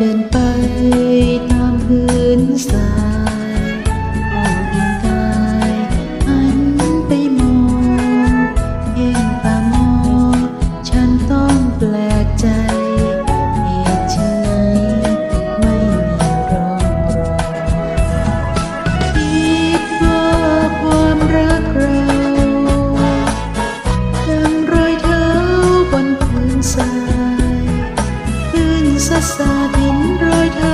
đơn bơ xa thánh rơi thánh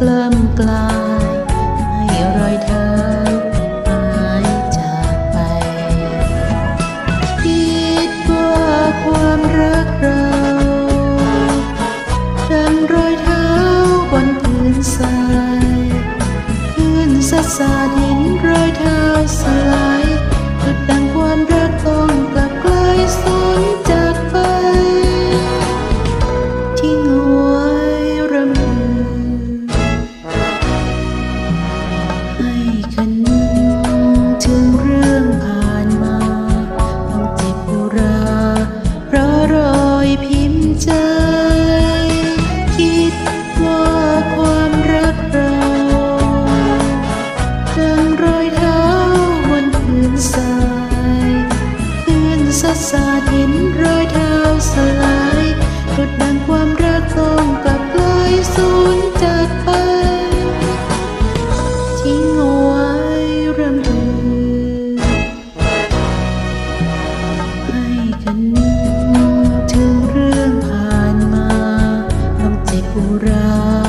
กล้ำกลายันถึงเรื่องผ่านมาต้องเจ็บอุรา